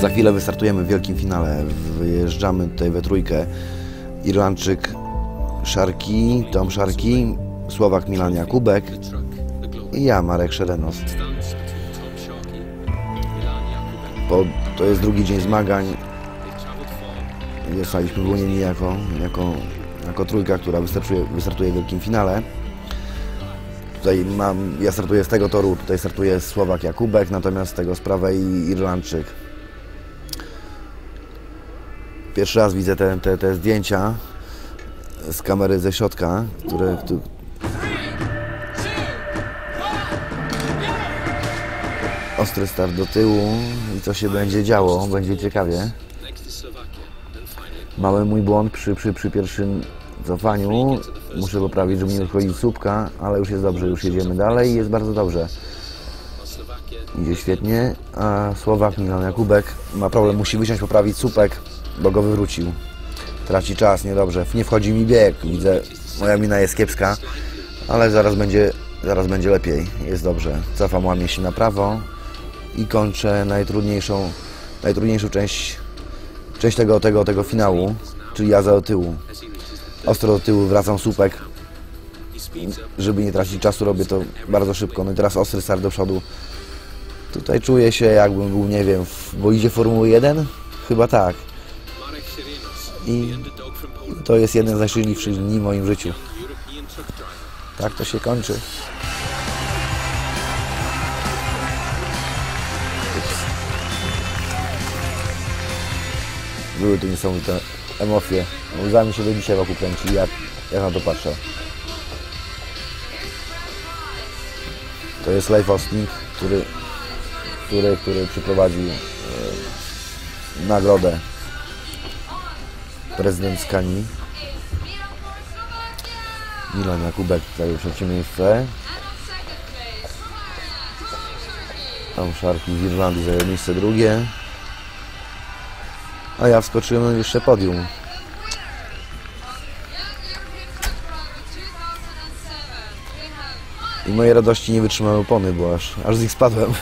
Za chwilę wystartujemy w wielkim finale. Wyjeżdżamy tutaj we trójkę. Irlandczyk Szarki, Tom Szarki, Słowak Milan Jakubek i ja, Marek Szerenos. To jest drugi dzień zmagań. Zostaliśmy wyłonieni jako, jako, jako trójka, która wystartuje, wystartuje w wielkim finale. Tutaj mam, ja startuję z tego toru, tutaj startuje Słowak Jakubek, natomiast z tego z prawej Irlandczyk. Pierwszy raz widzę te, te, te zdjęcia z kamery ze środka, które, któ- ostry start do tyłu i co się będzie działo, będzie ciekawie. Mały mój błąd przy, przy, przy pierwszym cofaniu. Muszę poprawić, żeby nie odchodzić słupka, ale już jest dobrze, już jedziemy dalej i jest bardzo dobrze. Idzie świetnie, a Słowak Milan Jakubek ma problem, musi wysiąść, poprawić słupek, bo go wywrócił. Traci czas, niedobrze. Nie wchodzi mi bieg, widzę, moja mina jest kiepska, ale zaraz będzie, zaraz będzie lepiej, jest dobrze. Cofam, łamię się na prawo i kończę najtrudniejszą, najtrudniejszą część, część tego, tego, tego finału, czyli jazda do tyłu. Ostro do tyłu, wracam słupek, żeby nie tracić czasu, robię to bardzo szybko. No i teraz ostry start do przodu. Tutaj czuję się jakbym był, nie wiem, w bolidzie Formuły 1? Chyba tak. I to jest jeden z najszczęśliwszych dni w moim życiu. Tak to się kończy. Były tu niesamowite emocje. Łzami się do dzisiaj wokół kręci, jak, na to patrzę. To jest Leif Ostnik, który, który, który przyprowadził e, nagrodę prezydent Skani. Milan Jakubek zajął trzecie miejsce. Tam Szarki Irlandii zajął miejsce drugie. A ja wskoczyłem na jeszcze podium. I moje radości nie wytrzymały opony, bo aż, aż z nich spadłem.